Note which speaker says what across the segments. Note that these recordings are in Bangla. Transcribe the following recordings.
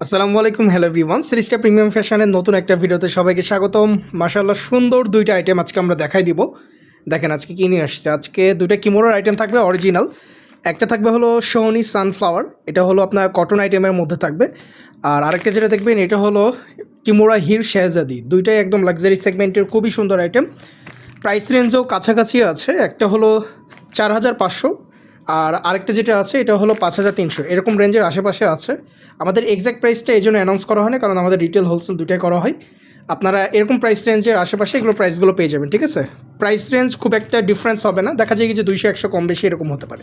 Speaker 1: আসসালামু আলাইকুম হ্যালো এভরিওয়ান সিরিজটা প্রিমিয়াম ফ্যাশনের নতুন একটা ভিডিওতে সবাইকে স্বাগতম। মাশাল্লাহ সুন্দর দুইটা আইটেম আজকে আমরা দেখাই দিব। দেখেন আজকে কী নিয়ে আসছে? আজকে দুইটা কিমোরার আইটেম থাকবে অরিজিনাল একটা থাকবে হলো সোহনি সানফ্লাওয়ার এটা হলো আপনার কটন আইটেমের মধ্যে থাকবে। আর আরেকটা যেটা দেখবেন, এটা হলো কিমোরা হির শেহজাদি। দুইটাই একদম লাক্সারি সেগমেন্টের খুবই সুন্দর আইটেম প্রাইস রেঞ্জও কাছাকাছি আছে। একটা হলো চার হাজার পাঁচশো আর আরেকটা যেটা আছে, এটা হলো পাঁচ হাজার তিনশো। এরকম রেঞ্জের আশেপাশে আছে। আমাদের এক্স্যাক্ট প্রাইসটা এই জন্য অ্যানাউন্স করা হয় না, কারণ আমাদের রিটেল হোলসেল দুটাই করা হয়। আপনারা এরকম প্রাইস রেঞ্জের আশেপাশে এগুলো প্রাইসগুলো পেয়ে যাবেন, ঠিক আছে? প্রাইস রেঞ্জ খুব একটা ডিফারেন্স হবে না। দেখা যায় কি যে দুইশো, একশো কম বেশি এরকম হতে পারে।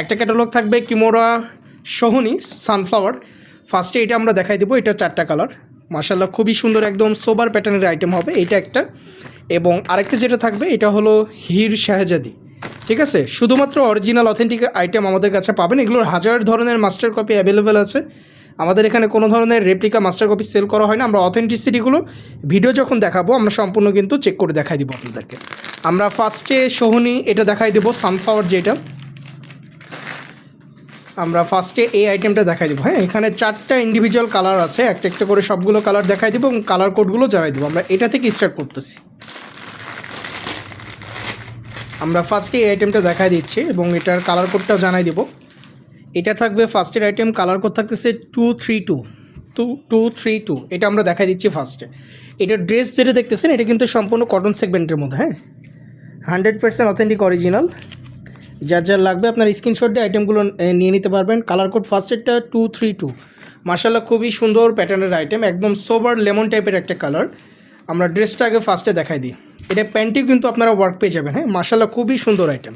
Speaker 1: একটা ক্যাটালগ থাকবে কিমোরা সোহনি সানফ্লাওয়ার ফার্স্টে এটা আমরা দেখাই দেবো, এটা চারটা কালার মাসাল্লাহ খুবই সুন্দর একদম সোবার প্যাটার্নের আইটেম হবে, এটা একটা। এবং আরেকটা যেটা থাকবে, এটা হলো হির শাহজাদি। ঠিক আছে? শুধুমাত্র অরিজিনাল অথেন্টিক আইটেম আমাদের কাছে পাবেন। এগুলোর হাজার ধরনের মাস্টার কপি অ্যাভেলেবেল আছে। আমাদের এখানে কোনো ধরনের রেপ্লিকা মাস্টার কপি সেল করা হয় না। আমরা অথেন্টিসিটিগুলো ভিডিও যখন দেখাবো, আমরা সম্পূর্ণ কিন্তু চেক করে দেখাই দিব আপনাদেরকে। আমরা ফার্স্টে সোহনি এটা দেখাই দেবো সানফ্লাওয়ার যেটা। আমরা ফার্স্টে এই আইটেমটা দেখাই দেবো। হ্যাঁ এখানে চারটা ইন্ডিভিজুয়াল কালার আছে। একটা একটা করে সবগুলো কালার দেখাই দেবো এবং কালার কোডগুলো জানাই দেবো। আমরা এটা থেকে স্টার্ট করতেছি? আমরা ফার্স্টে এই আইটেমটা দেখাই দিচ্ছি এবং এটার কালার কোডটাও জানাই দেবো। এটা থাকবে ফার্স্টের আইটেম কালার কোড থাকতেছে two three two two two three two এটা আমরা দেখাই দিচ্ছি ফার্স্টে এটার ড্রেস যেটা দেখতেছেন, এটা কিন্তু সম্পূর্ণ কটন সেগমেন্টের মধ্যে হ্যাঁ? হান্ড্রেড পার্সেন্ট অথেন্টিক অরিজিনাল যার যার লাগবে আপনার স্ক্রিনশট দিয়ে আইটেমগুলো নিয়ে নিতে পারবেন। কালার কোড ফার্স্টেরটা টু থ্রি টু মার্শাল্লাহ খুবই সুন্দর প্যাটার্নের আইটেম একদম সোবার লেমন টাইপের একটা কালার আমরা ড্রেসটা আগে ফার্স্টে দেখাই দিই। এটা প্যান্টেও কিন্তু আপনারা ওয়ার্ক পেয়ে যাবেন হ্যাঁ? মার্শাল্লাহ খুবই সুন্দর আইটেম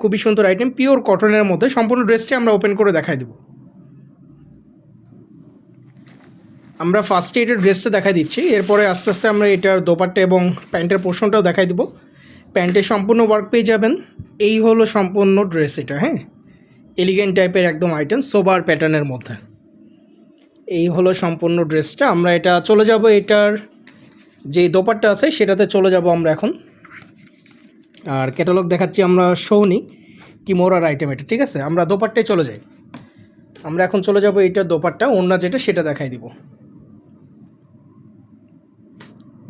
Speaker 1: খুবই সুন্দর আইটেম পিওর কটনের মধ্যে সম্পূর্ণ ড্রেসটি আমরা ওপেন করে দেখাই দেবো। আমরা ফার্স্টে এটার ড্রেসটা দেখাই দিচ্ছি, এরপরে আস্তে আস্তে আমরা এটার দোপাট্টা এবং প্যান্টের পোর্শনটাও দেখাই দেবো। প্যান্টে সম্পূর্ণ ওয়ার্ক পেয়ে যাবেন, এই হলো সম্পূর্ণ ড্রেস এটা হ্যাঁ? এলিগেন্ট টাইপের একদম আইটেম সোবার প্যাটার্নের মধ্যে। এই হলো সম্পূর্ণ ড্রেসটা আমরা এটা চলে যাব এটার যে দোপাট্টা আছে, সেটাতে চলে যাব আমরা এখন। আর ক্যাটালগ দেখাচ্ছি আমরা সৌনি কিমোরার আইটেম এটা, ঠিক আছে? আমরা দোপাট্টায় চলে যাই। আমরা এখন চলে যাব এইটার দোপাট্টা অন্য যেটা, সেটা দেখাই দিব।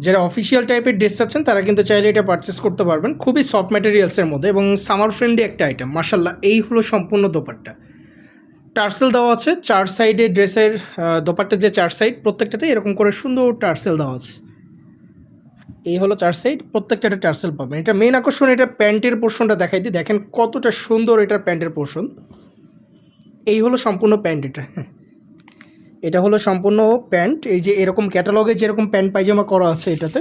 Speaker 1: যারা অফিসিয়াল টাইপের ড্রেস আছেন তারা কিন্তু চাইলে এটা পারচেস করতে পারবেন। খুবই সফট ম্যাটেরিয়ালসের মধ্যে এবং সামার ফ্রেন্ডলি একটা আইটেম মার্শাল্লাহ এই হলো সম্পূর্ণ দোপাট্টা। টার্সেল দেওয়া আছে, চার সাইডে ড্রেসের দোপাট্টার যে চার সাইড প্রত্যেকটাতে এরকম করে সুন্দর টার্সেল দেওয়া আছে। এই হলো চার সাইড, প্রত্যেকটা একটা টার্সেল পাবেন। এটা মেন আকর্ষণ, এটা প্যান্টের পোর্শনটা দেখাই দিই। দেখেন কতটা সুন্দর এটার প্যান্টের পোর্শন। এই হলো সম্পূর্ণ প্যান্ট এটা হ্যাঁ। এটা হলো সম্পূর্ণ প্যান্ট, এই যে এরকম ক্যাটালগে যেরকম প্যান্ট পায়জামা করা আছে এটাতে,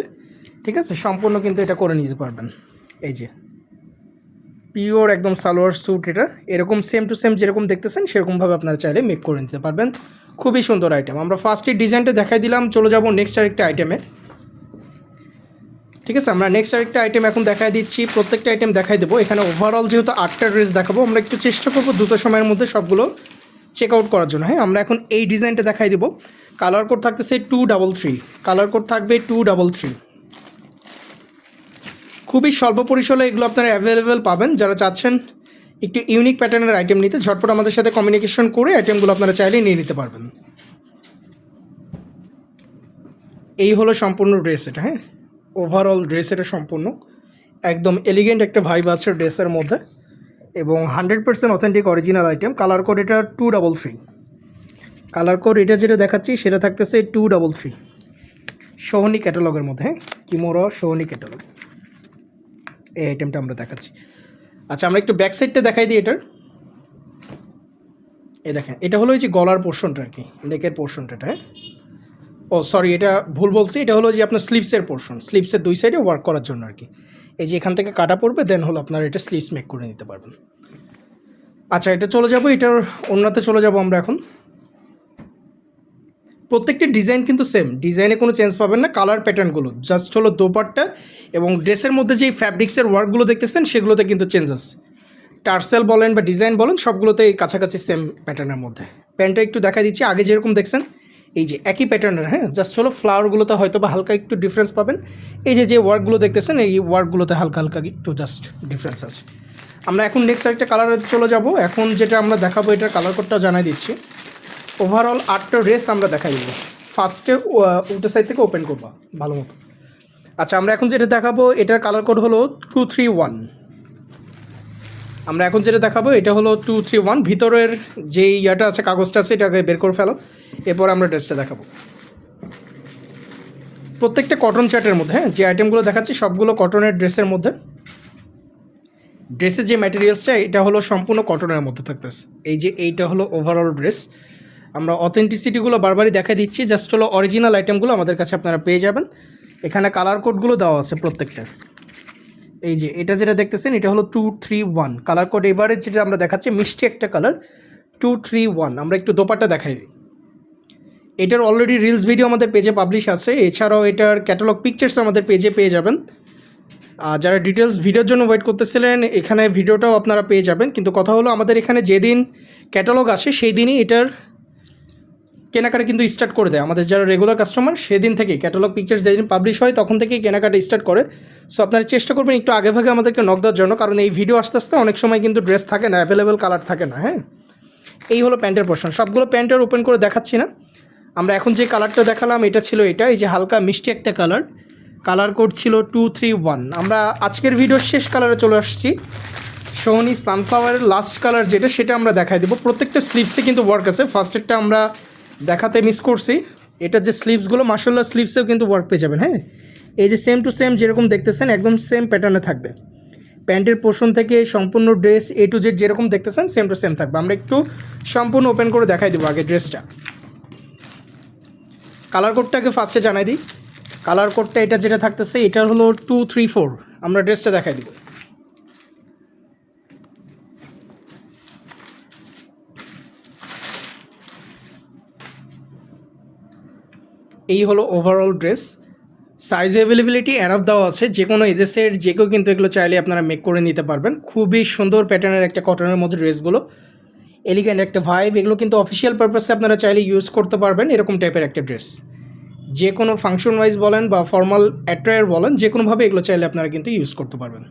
Speaker 1: ঠিক আছে? সম্পূর্ণ কিন্তু এটা করে নিতে পারবেন। এই যে, পিওর একদম সালোয়ার স্যুট এটা। এরকম সেম টু সেম যেরকম দেখতেছেন, সেরকমভাবে আপনারা চাইলে মেক করে নিতে পারবেন। খুবই সুন্দর আইটেম আমরা ফার্স্টে ডিজাইনটা দেখাই দিলাম, চলে যাব নেক্সট আরেকটা আইটেমে ঠিক আছে, আমরা নেক্সট আরেকটা আইটেম এখন দেখাই দিচ্ছি, প্রত্যেকটা আইটেম দেখাই দেবো। এখানে ওভারঅল যেহেতু আটটা ড্রেস দেখাবো, আমরা একটু চেষ্টা করব দ্রুত সময়ের মধ্যে সবগুলো চেক আউট করার জন্য। হ্যাঁ আমরা এখন এই ডিজাইনটা দেখাই দেবো। কালার কোড থাকতেছে two double three colour code থাকবে টু ডাবল থ্রি খুবই স্বল্প পরিসরে এগুলো আপনারা অ্যাভেলেবেল পাবেন। যারা চাচ্ছেন একটু ইউনিক প্যাটার্নের আইটেম নিতে, ঝটপট আমাদের সাথে কমিউনিকেশন করে আইটেমগুলো আপনারা চাইলেই নিয়ে নিতে পারবেন। এই হলো সম্পূর্ণ ড্রেস এটা হ্যাঁ। ওভারঅল ড্রেস এটা সম্পূর্ণ। একদম এলিগেন্ট একটা ভাইব আছে ড্রেসের মধ্যে। এবং hundred percent authentic original item colour code এটা two double three colour code এটা যেটা দেখাচ্ছি, সেটা থাকতেছে টু ডাবল থ্রি সোহনি ক্যাটালগের মধ্যে হ্যাঁ? কিমোরা সোহনি ক্যাটালগ এই আইটেমটা আমরা দেখাচ্ছি। আচ্ছা আমরা একটু ব্যাক সাইডটা দেখাই দিই এটার। এ দেখেন, এটা হলো এই যে গলার পোর্শনটা আর কি নেকের পোর্শনটা হ্যাঁ? ও সরি এটা ভুল বলছি, এটা হলো যে আপনার স্লিপসের পোর্শন স্লিপসের দুই সাইডে ওয়ার্ক করার জন্য আর কি। এই যে এখান থেকে কাটা পড়বে দেন হলো আপনার এটা স্লিপস মেক করে নিতে পারবেন। আচ্ছা এটা চলে যাব, এটার অন্যতে চলে যাব আমরা এখন। প্রত্যেকটি ডিজাইন কিন্তু সেম ডিজাইনে কোনো চেঞ্জ পাবেন না কালার প্যাটার্নগুলো জাস্ট হলো দোপাট্টা এবং ড্রেসের মধ্যে যেই ফ্যাব্রিক্সের ওয়ার্কগুলো দেখতেছেন, সেগুলোতে কিন্তু চেঞ্জ আছে টার্সেল বলেন বা ডিজাইন বলেন সবগুলোতে এই কাছাকাছি সেম প্যাটার্নের মধ্যে। প্যান্টটা একটু দেখা দিচ্ছি, আগে যেরকম দেখছেন এই যে একই প্যাটার্নের হ্যাঁ? জাস্ট হলো ফ্লাওয়ারগুলোতে হয়তো বা হালকা একটু ডিফারেন্স পাবেন। এই যে যে ওয়ার্কগুলো দেখতেছেন, এই ওয়ার্কগুলোতে হালকা হালকা একটু জাস্ট ডিফারেন্স আছে। আমরা এখন নেক্সট একটা কালারে চলে যাব। এখন যেটা আমরা দেখাবো, এটার কালার কোডটা জানাই দিচ্ছি। ওভারঅল আটটা ড্রেস আমরা দেখাই দেবো। ফার্স্টে উল্টো সাইড থেকে ওপেন করব, ভালো মতো। আচ্ছা আমরা এখন যেটা দেখাবো, এটার কালার কোড হলো টু থ্রি ওয়ান আমরা এখন যেটা দেখাবো, এটা হলো টু থ্রি ওয়ান ভিতরের যে ইয়াটা আছে, কাগজটা আছে, এটাকে বের করে ফেলো। এরপর আমরা ড্রেসটা দেখাবো। প্রত্যেকটা কটন চার্টের মধ্যে হ্যাঁ যে আইটেমগুলো দেখাচ্ছি, সবগুলো কটনের ড্রেসের মধ্যে। ড্রেসের যে ম্যাটেরিয়ালসটা এটা হলো সম্পূর্ণ কটনের মধ্যে থাকতেছে। এই যে এইটা হলো ওভারঅল ড্রেস আমরা অথেন্টিসিটিগুলো বারবারই দেখা দিচ্ছি জাস্ট হলো অরিজিনাল আইটেমগুলো আমাদের কাছে আপনারা পেয়ে যাবেন। এখানে কালার কোডগুলো দেওয়া আছে প্রত্যেকটার। এই যে, এটা যেটা দেখতেছেন, এটা হলো two three one colour code এবারে যেটা আমরা দেখাচ্ছি, মিষ্টি একটা কালার টু থ্রি ওয়ান আমরা একটু দোপাটা দেখাই। এটার অলরেডি রিলস ভিডিও আমাদের পেজে পাবলিশ আছে। এছাড়াও এটার ক্যাটালগ পিকচার্স আমাদের পেজে পেয়ে যাবেন। আর যারা ডিটেলস ভিডিওর জন্য ওয়েট করতেছিলেন, এখানে ভিডিওটাও আপনারা পেয়ে যাবেন। কিন্তু কথা হলো, আমাদের এখানে যেদিন ক্যাটালগ আসে সেই দিনই এটার কেনাকাটা কিন্তু স্টার্ট করে দেয়। আমাদের যারা রেগুলার কাস্টমার সেদিন থেকে ক্যাটালগ পিকচার্স যেদিন পাবলিশ হয়, তখন থেকেই কেনাকাটা স্টার্ট করে। সো আপনারা চেষ্টা করবেন একটু আগে ভাগে আমাদেরকে নক দেওয়ার জন্য, কারণ এই ভিডিও আস্তে আস্তে অনেক সময় কিন্তু ড্রেস থাকে না অ্যাভেলেবেল কালার থাকে না হ্যাঁ? এই হলো প্যান্টের পোর্শন সবগুলো প্যান্টের ওপেন করে দেখাচ্ছি না। আমরা এখন যে কালারটা দেখালাম, এটা ছিল এটা, এই যে হালকা মিষ্টি একটা কালার কালার কোড ছিল টু থ্রি ওয়ান আমরা আজকের ভিডিওর শেষ কালারে চলে আসছি। সোহনি সানফ্লাওয়ারের লাস্ট কালার যেটা, সেটা আমরা দেখাই দেবো। প্রত্যেকটা স্লিপসে কিন্তু ওয়ার্ক আছে। ফার্স্টেরটা আমরা দেখাতে মিস করছি। এটা যে স্লিভসগুলো মার্শাল্লাহ স্লিভসেও কিন্তু ওয়ার্ক পেয়ে যাবেন হ্যাঁ? এই যে সেম টু সেম যেরকম দেখতেছেন, একদম সেম প্যাটার্নে থাকবে। প্যান্টের পোর্শন থেকে সম্পূর্ণ ড্রেস এ টু জেড যেরকম দেখতেছেন সেম টু সেম থাকবে। আমরা একটু সম্পূর্ণ ওপেন করে দেখাই দেবো আগে ড্রেসটা কালার কোডটাকে ফার্স্টে জানাই দিই। কালার কোডটা এটা যেটা থাকতেছে, এটা হলো টু থ্রি ফোর আমরা ড্রেসটা দেখাই দিব। এই হলো ওভারঅল ড্রেস সাইজ অ্যাভেলেবিলিটি অ্যানফ দেওয়া আছে, যে কোনো এজেসের যে কেউ কিন্তু এগুলো চাইলে আপনারা মেক করে নিতে পারবেন। খুবই সুন্দর প্যাটার্নের একটা কটনের মধ্যে ড্রেসগুলো এলিগেন্ট একটা ভাইব এগুলো কিন্তু অফিসিয়াল পারপাসে আপনারা চাইলে ইউজ করতে পারবেন, এরকম টাইপের একটা ড্রেস যে কোনো ফাংশন ওয়াইজ বলেন বা ফর্মাল অ্যাট্রায়ার বলেন, যে কোনোভাবে এগুলো চাইলে আপনারা কিন্তু ইউজ করতে পারবেন।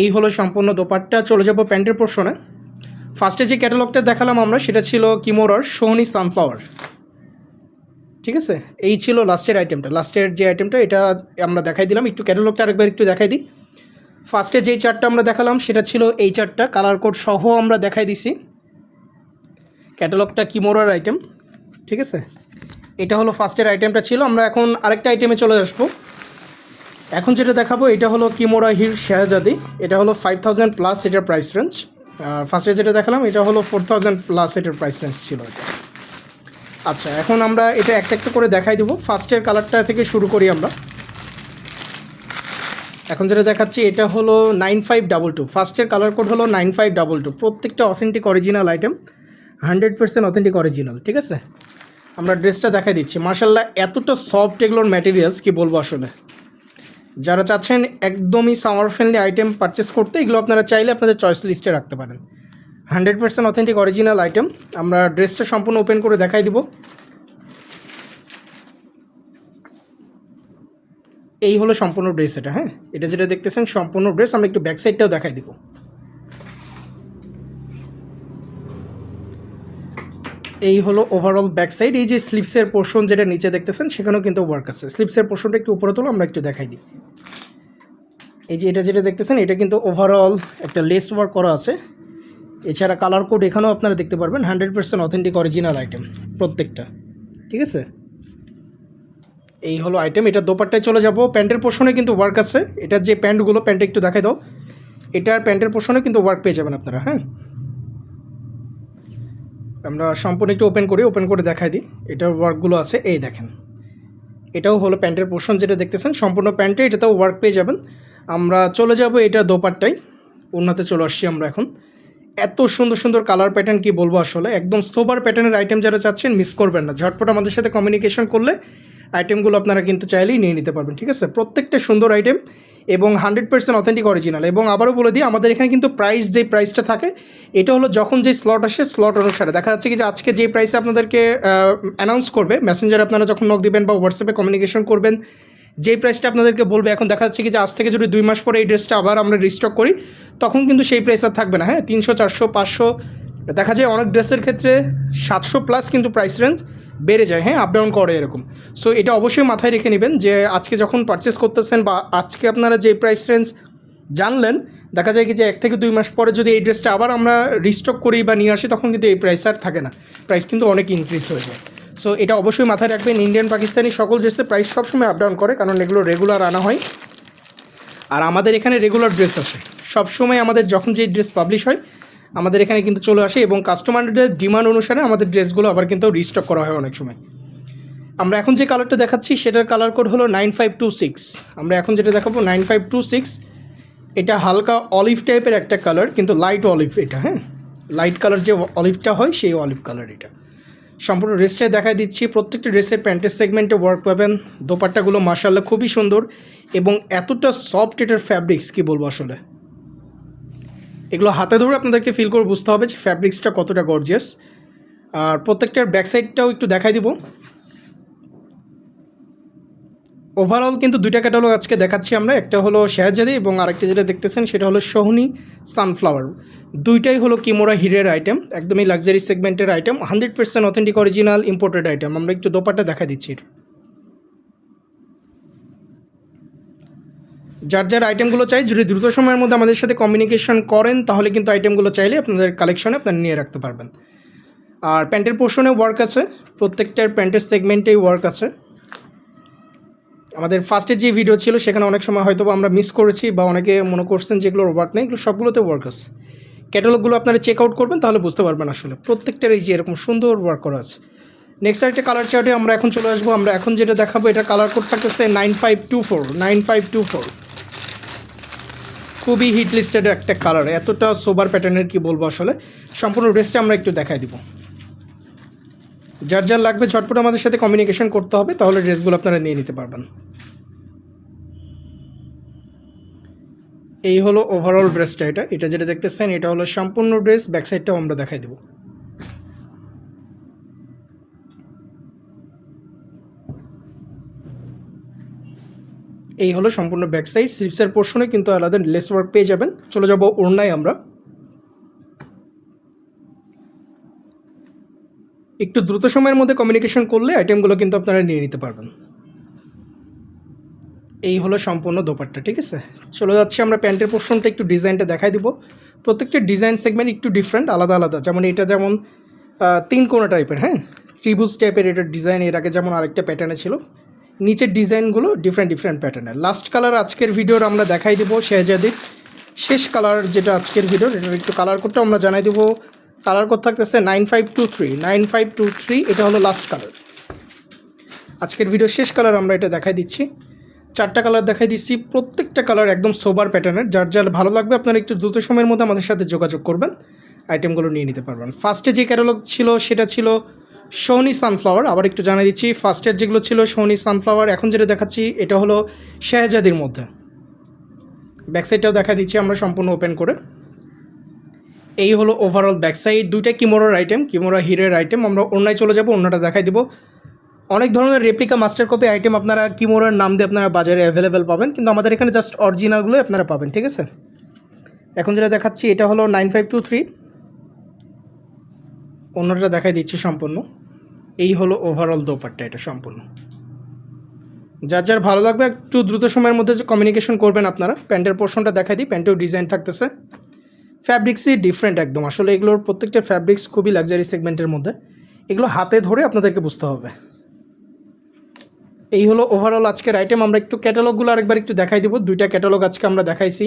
Speaker 1: এই হলো সম্পূর্ণ দোপাট্টা। চলে যাব প্যান্টের পোর্শনে ফার্স্টে যে ক্যাটালগটা দেখালাম আমরা, সেটা ছিল কিমোরার সোহনি সানফ্লাওয়ার ঠিক আছে? এই ছিল লাস্টের আইটেমটা লাস্টের যে আইটেমটা এটা আমরা দেখাই দিলাম। একটু ক্যাটালগটা আরেকবার একটু দেখাই দিই। ফার্স্টে যেই চারটা আমরা দেখালাম, সেটা ছিল এই চারটা কালার কোড সহ আমরা দেখাই দিছি। ক্যাটালগটা কিমোরার আইটেম ঠিক আছে? এটা হলো ফার্স্টের আইটেমটা ছিল। আমরা এখন আরেকটা আইটেমে চলে আসব। এখন যেটা দেখাবো, এটা হলো কিমোরা হির শাহজাদি। এটা হলো ফাইভ থাউজেন্ড প্লাস এটার প্রাইস রেঞ্জ আর ফার্স্টে যেটা দেখালাম, এটা হলো ফোর থাউজেন্ড প্লাস এটার প্রাইস রেঞ্জ ছিল। এটা আচ্ছা এখন আমরা এটা একটা একটা করে দেখাই দেবো। ফার্স্টের কালারটা থেকে শুরু করি আমরা। এখন যেটা দেখাচ্ছি, এটা হলো নাইন ফাইভ ডাবল টু ফার্স্টের কালার কোড হলো নাইন ফাইভ ডাবল টু প্রত্যেকটা authentic original item hundred percent authentic original ঠিক আছে? আমরা ড্রেসটা দেখাই দিচ্ছি। মার্শাল্লাহ এতটা সফট এগুলোর ম্যাটেরিয়ালস কি বলব আসলে? যারা চাচ্ছেন একদমই সামার ফ্রেন্ডলি আইটেম পারচেস করতে, এগুলো আপনারা চাইলে আপনাদের চয়েস লিস্টে রাখতে পারেন। Hundred percent authentic original item আমরা ড্রেসটা সম্পূর্ণ ওপেন করে দেখাই দিব। এই হলো সম্পূর্ণ ড্রেস এটা হ্যাঁ? এটা যেটা দেখতেছেন, সম্পূর্ণ ড্রেস আমরা একটু ব্যাক সাইডটাও দেখাই দিব। এই হলো ওভারঅল ব্যাক সাইড এই যে স্লিপসের পোর্শন যেটা নিচে দেখতেছেন, সেখানেও কিন্তু ওয়ার্ক আছে। স্লিপসের পোর্শনটা একটু উপরে তোলো, আমরা একটু দেখাই দিই। এই যে এটা যেটা দেখতেছেন, এটা কিন্তু ওভারঅল একটা লেস ওয়ার্ক করা আছে। এছাড়া কালার কোড এখানেও আপনারা দেখতে পারবেন hundred percent authentic original item প্রত্যেকটা, ঠিক আছে? এই হলো আইটেম এটা দোপাট্টায় চলে যাব। প্যান্টের পোর্শনে কিন্তু ওয়ার্ক আছে। এটার যে প্যান্টগুলো প্যান্টে একটু দেখাই দাও। এটার প্যান্টের পোর্শনে কিন্তু ওয়ার্ক পেয়ে যাবেন আপনারা হ্যাঁ? আমরা সম্পূর্ণ একটু ওপেন করি ওপেন করে দেখাই দিই। এটার ওয়ার্কগুলো আছে, এই দেখেন। এটাও হলো প্যান্টের পোর্শন যেটা দেখতেছেন। সম্পূর্ণ প্যান্টে এটাতেও ওয়ার্ক পেয়ে যাবেন। আমরা চলে যাব এটা দোপাট্টায়। উন্নতে চলে আসছি আমরা এখন। এত সুন্দর সুন্দর কালার প্যাটার্ন কি বলব আসলে? একদম সোবার প্যাটার্নের আইটেম যারা চাচ্ছেন মিস করবেন না। ঝটপট আমাদের সাথে কমিউনিকেশন করলে আইটেমগুলো আপনারা কিন্তু চাইলেই নিয়ে নিতে পারবেন, ঠিক আছে? প্রত্যেকটা সুন্দর আইটেম এবং হান্ড্রেড পার্সেন্ট অথেন্টিক অরিজিনাল এবং আবারও বলে দিই, আমাদের এখানে কিন্তু প্রাইস যে প্রাইসটা থাকে, এটা হলো যখন যে স্লট আসে স্লট অনুসারে। দেখা যাচ্ছে কি যে আজকে যে প্রাইসে আপনাদেরকে অ্যানাউন্স করবে মেসেঞ্জারে আপনারা যখন নক দিবেন বা হোয়াটসঅ্যাপে কমিউনিকেশন করবেন যেই প্রাইসটা আপনাদেরকে বলবে, এখন দেখা যাচ্ছে কি যে আজ থেকে যদি দুই মাস পরে এই ড্রেসটা আবার আমরা রিস্টক করি, তখন কিন্তু সেই প্রাইস আর থাকবে না হ্যাঁ? তিনশো, চারশো, পাঁচশো, দেখা যায় অনেক ড্রেসের ক্ষেত্রে সাতশো প্লাস কিন্তু প্রাইস রেঞ্জ বেড়ে যায় হ্যাঁ? আপ ডাউন করে এরকম। সো এটা অবশ্যই মাথায় রেখে নেবেন যে আজকে যখন পারচেস করতেছেন বা আজকে আপনারা যে প্রাইস রেঞ্জ জানলেন, দেখা যায় কি যে এক থেকে দুই মাস পরে যদি এই ড্রেসটা আবার আমরা রিস্টক করি বা নিয়ে আসি, তখন কিন্তু এই প্রাইস আর থাকে না। প্রাইস কিন্তু অনেক ইনক্রিজ হয়ে যায়। সো এটা অবশ্যই মাথায় রাখবেন ইন্ডিয়ান পাকিস্তানি সকল ড্রেসের প্রাইস সবসময় আপ ডাউন করে, কারণ এগুলো রেগুলার আনা হয়। আর আমাদের এখানে রেগুলার ড্রেস আসে সবসময় আমাদের যখন যে ড্রেস পাবলিশ হয়, আমাদের এখানে কিন্তু চলে আসে এবং কাস্টমারদের ডিমান্ড অনুসারে আমাদের ড্রেসগুলো আবার কিন্তু রিস্টক করা হয় অনেক সময়। আমরা এখন যে কালারটা দেখাচ্ছি, সেটার কালার কোড হলো নাইন ফাইভ টু সিক্স আমরা এখন যেটা দেখাবো নাইন ফাইভ টু সিক্স এটা হালকা অলিভ টাইপের একটা কালার কিন্তু লাইট অলিভ এটা হ্যাঁ? লাইট কালার যে অলিভটা হয়, সেই অলিভ কালার এটা। সম্পূর্ণ রেসটাই দেখাই দিচ্ছি। প্রত্যেকটি ড্রেসের প্যান্টের সেগমেন্টে ওয়ার্ক পাবেন। দোপাট্টাগুলো মার্শাল্লা খুবই সুন্দর এবং এতটা সফট এটার ফ্যাব্রিক্স কি বলব আসলে? এগুলো হাতে ধরে আপনাদেরকে ফিল করে বুঝতে হবে যে ফ্যাব্রিক্সটা কতটা গর্জিয়াস আর প্রত্যেকটার ব্যাকসাইডটাও একটু দেখাই দিব। ওভারঅল কিন্তু দুইটা ক্যাটালগ আজকে দেখাচ্ছি আমরা। একটা হলো শাহজাদি এবং আরেকটা যেটা দেখতেছেন সেটা হলো সোহনি সানফ্লাওয়ার দুইটাই হলো কিমোরা হিরের আইটেম একদমই লাক্সারি সেগমেন্টের item hundred percent authentic original imported item আমরা একটু দোপাটা দেখা দিচ্ছি। যার যার আইটেমগুলো চাই, যদি দ্রুত সময়ের মধ্যে আমাদের সাথে কমিউনিকেশন করেন, তাহলে কিন্তু আইটেমগুলো চাইলে আপনাদের কালেকশনে আপনারা নিয়ে রাখতে পারবেন। আর প্যান্টের পোর্শনে ওয়ার্ক আছে। প্রত্যেকটার প্যান্টের সেগমেন্টেই ওয়ার্ক আছে। আমাদের ফার্স্টের যে ভিডিও ছিল, সেখানে অনেক সময় হয়তো আমরা মিস করেছি বা অনেকে মনে করছেন যেগুলোর ওয়ার্ক নেই, এগুলো সবগুলোতে ওয়ার্ক আছে। ক্যাটালগুলো আপনারা চেক আউট করবেন, তাহলে বুঝতে পারবেন আসলে। প্রত্যেকটার এই যে এরকম সুন্দর ওয়ার্ক করা আছে। নেক্সট আরেকটা কালার চার্টে আমরা এখন চলে আসব, আমরা এখন যেটা দেখাবো এটা কালার কোড থাকতেছে nine five two four nine five two four খুবই হিট লিস্টেড একটা কালার এতটা সোবার প্যাটার্নের কি বলব আসলে? সম্পূর্ণ ড্রেসটা আমরা একটু দেখাই দিব। যার যার লাগবে ঝটপট আমাদের সাথে কমিউনিকেশন করতে হবে, তাহলে ড্রেসগুলো আপনারা নিয়ে নিতে পারবেন। এই হলো ওভারঅল ড্রেসটা এটা। এটা যেটা দেখতেছেন, এটা হলো সম্পূর্ণ ড্রেস ব্যাক সাইডটাও আমরা দেখাই দেবো। এই হলো সম্পূর্ণ ব্যাক সাইড স্লিপসের পোর্শনে কিন্তু আলাদা লেস ওয়ার্ক পেয়ে যাবেন। চলে যাব ওড়নায় আমরা। একটু দ্রুত সময়ের মধ্যে কমিউনিকেশন করলে আইটেমগুলো কিন্তু আপনারা নিয়ে নিতে পারবেন। এই হলো সম্পূর্ণ দোপাট্টা, ঠিক আছে? চলে যাচ্ছি আমরা প্যান্টের পোর্শনটা একটু ডিজাইনটা দেখাই দিব। প্রত্যেকটা ডিজাইন সেগমেন্ট একটু ডিফারেন্ট আলাদা আলাদা। যেমন এটা যেমন তিন কোনা টাইপের হ্যাঁ? ত্রিভুজ টাইপের এটার ডিজাইন এর আগে যেমন আরেকটা প্যাটার্নে ছিল। নিচের ডিজাইনগুলো ডিফারেন্ট ডিফারেন্ট প্যাটার্নের লাস্ট কালার আজকের ভিডিওর আমরা দেখাই দেবো, শেহজাদির। শেষ কালার যেটা আজকের ভিডিওর এটার একটু কালার কোডটা আমরা জানাই দেবো। কালার কোড থাকতেছে nine five two three nine five two three এটা হলো লাস্ট কালার আজকের ভিডিও শেষ কালার আমরা এটা দেখাই দিচ্ছি। চারটা কালার দেখাই দিচ্ছি, প্রত্যেকটা কালার একদম সোবার প্যাটার্নের যার যার ভালো লাগবে আপনারা একটু দ্রুত সময়ের মধ্যে আমাদের সাথে যোগাযোগ করবেন আইটেমগুলো নিয়ে নিতে পারবেন। ফার্স্টে যে ক্যাটালগ ছিল, সেটা ছিল সোনি সানফ্লাওয়ার আবার একটু জানিয়ে দিচ্ছি ফার্স্টের যেগুলো ছিল সোনি সানফ্লাওয়ার এখন যেটা দেখাচ্ছি, এটা হলো শাহজাদির মধ্যে। ব্যাকসাইডটাও দেখা দিচ্ছি আমরা সম্পূর্ণ ওপেন করে। এই হলো ওভারঅল ব্যাক সাইড দুইটা কিমোরার আইটেম কিমোরা হিরের আইটেম আমরা অন্যায় চলে যাব, অন্যটা দেখাই দিব। অনেক ধরনের রেপ্লিকা মাস্টার কপি আইটেম আপনারা কিমোরার নাম দিয়ে আপনারা বাজারে অ্যাভেলেবেল পাবেন, কিন্তু আমাদের এখানে জাস্ট অরিজিনালগুলোই আপনারা পাবেন, ঠিক আছে? এখন যেটা দেখাচ্ছি, এটা হলো নাইন ফাইভ টু থ্রি অন্যটা দেখাই দিচ্ছি সম্পূর্ণ। এই হলো ওভারঅল দোপাট্টা, এটা সম্পূর্ণ। যার যার ভালো লাগবে, একটু দ্রুত সময়ের মধ্যে কমিউনিকেশন করবেন আপনারা, প্যান্টের পোর্শনটা দেখাই দিই, প্যান্টেও ডিজাইন থাকতেছে। ফ্যাব্রিক্সই ডিফারেন্ট একদম। আসলে এগুলোর প্রত্যেকটা ফ্যাব্রিক্স খুবই লাক্সারি সেগমেন্টের মধ্যে। এগুলো হাতে ধরে আপনাদেরকে বুঝতে হবে। এই হলো ওভারঅল আজকের আইটেম আমরা একটু ক্যাটালগুলো আরেকবার একটু দেখাই দিব। দুইটা ক্যাটালগ আজকে আমরা দেখাইছি।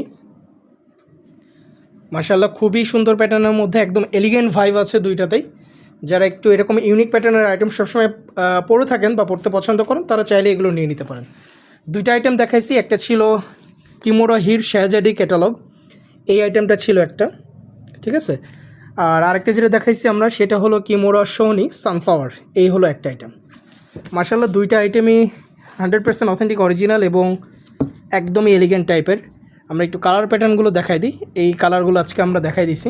Speaker 1: মার্শাল্লাহ খুবই সুন্দর প্যাটার্নের মধ্যে একদম এলিগেন্ট ভাইব আছে দুইটাতেই। যারা একটু এরকম ইউনিক প্যাটার্নের আইটেম সবসময় পরে থাকেন বা পড়তে পছন্দ করেন, তারা চাইলে এগুলো নিয়ে নিতে পারেন। দুইটা আইটেম দেখাইছি। একটা ছিল কিমোরা হির শাহজাদি ক্যাটালগ আইটেমটা ছিল একটা, ঠিক আছে? আর আরেকটা যেটা দেখাইছি আমরা, সেটা হলো কিমোরা সোনি সানফ্লাওয়ার এই হলো একটা আইটেম মার্শাল্লাহ দুইটা আইটেমই হান্ড্রেড পার্সেন্ট অথেন্টিক অরিজিনাল এবং একদমই এলিগেন্ট টাইপের আমরা একটু কালার প্যাটার্নগুলো দেখাই দিই। এই কালারগুলো আজকে আমরা দেখাই দিছি।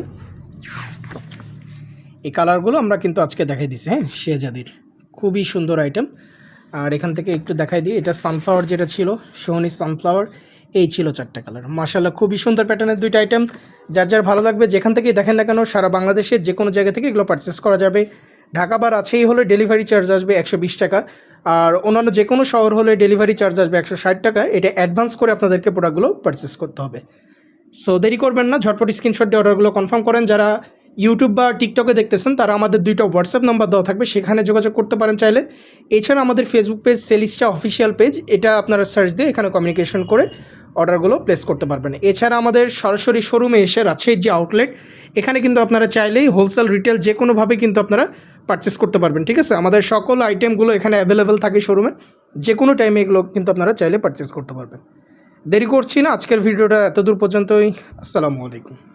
Speaker 1: এই কালারগুলো আমরা কিন্তু আজকে দেখাই দিছি হ্যাঁ শেজাদির খুবই সুন্দর আইটেম আর এখান থেকে একটু দেখাই দিই, এটা সানফ্লাওয়ার যেটা ছিল সোহনি সানফ্লাওয়ার এই ছিল চারটা কালার মাসাল্লাহ খুবই সুন্দর প্যাটার্নের দুইটা আইটেম যার যার ভালো লাগবে, যেখান থেকেই দেখেন না কেন, সারা বাংলাদেশের যে কোনো জায়গা থেকে এগুলো পারচেস করা যাবে। ঢাকা বার আছেই হলে ডেলিভারি চার্জ আসবে একশো বিশ টাকা। আর অন্যান্য যে কোনো শহর হলে ডেলিভারি চার্জ আসবে একশো ষাট টাকা। এটা অ্যাডভান্স করে আপনাদেরকে প্রোডাক্টগুলো পারচেস করতে হবে। সো দেরি করবেন না, ঝটপট স্ক্রিনশট দিয়ে অর্ডারগুলো কনফার্ম করেন। যারা ইউটিউব বা টিকটকে দেখতেছেন, তারা আমাদের দুইটা হোয়াটসঅ্যাপ নাম্বার দেওয়া থাকবে। সেখানে যোগাযোগ করতে পারেন চাইলে। এছাড়া আমাদের Facebook page Celista official page এটা আপনারা সার্চ দিয়ে এখানে কমিউনিকেশন করে অর্ডারগুলো প্লেস করতে পারবেন। এছাড়া আমাদের সরাসরি শোরুমে এসে রাজশাহীর যে আউটলেট এখানে কিন্তু আপনারা চাইলেই হোলসেল রিটেল যে কোনোভাবে কিন্তু আপনারা পারচেস করতে পারবেন, ঠিক আছে? আমাদের সকল আইটেমগুলো এখানে অ্যাভেলেবেল থাকে শোরুমে যে কোনো টাইমে এগুলো কিন্তু আপনারা চাইলে পারচেস করতে পারবেন। দেরি করছি না, আজকের ভিডিওটা এতদূর পর্যন্তই। আসসালামু আলাইকুম।